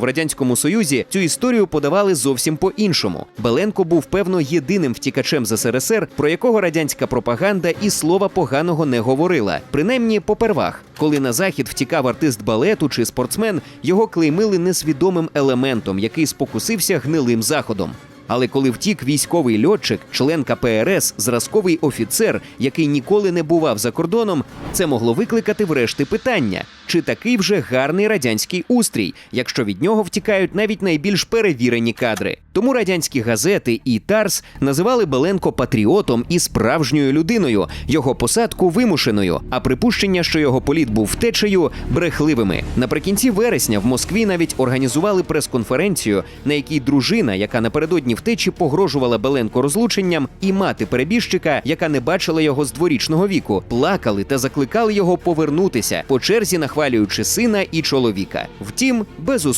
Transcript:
В радянському союзі цю історію подавали зовсім по-іншому. Беленко був певно єдиним втікачем з СРСР, про якого радянська пропаганда і слова поганого не говорила. Принаймні попервах, коли на захід втікав артист балету чи спортсмен, його клеймили несвідомим елементом, який спокусився гнилим заходом. Але коли втік військовий льотчик, член КПРС, зразковий офіцер, який ніколи не бував за кордоном, це могло викликати врешті питання: чи такий вже гарний радянський устрій, якщо від нього втікають навіть найбільш перевірені кадри. Тому радянські газети і Тарс називали Беленко патріотом і справжньою людиною, його посадку вимушеною, а припущення, що його політ був втечею, брехливими. Наприкінці вересня в Москві навіть організували прес-конференцію, на якій дружина, яка напередодні втечі погрожувала Беленко розлученням, і мати перебіжчика, яка не бачила його з дворічного віку, плакали та закликали його повернутися, по черзі нахвалюючи сина і чоловіка. Втім, без успіху.